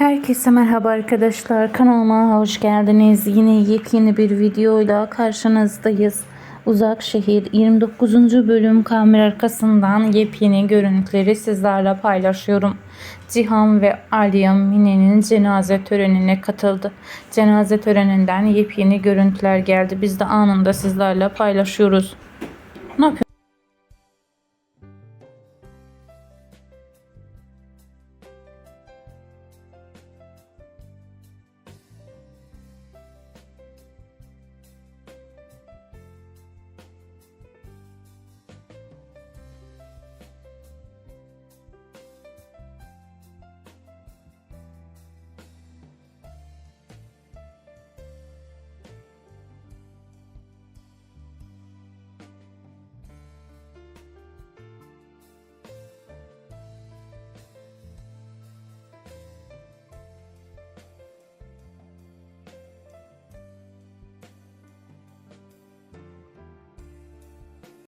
Herkese merhaba arkadaşlar. Kanalıma hoş geldiniz. Yine yepyeni bir videoyla karşınızdayız. Uzak Şehir 29. bölüm kamera arkasından yepyeni görüntüleri sizlerle paylaşıyorum. Cihan ve Aliye Mine'nin cenaze törenine katıldı. Cenaze töreninden yepyeni görüntüler geldi. Biz de anında sizlerle paylaşıyoruz. Ne yapıyorsun?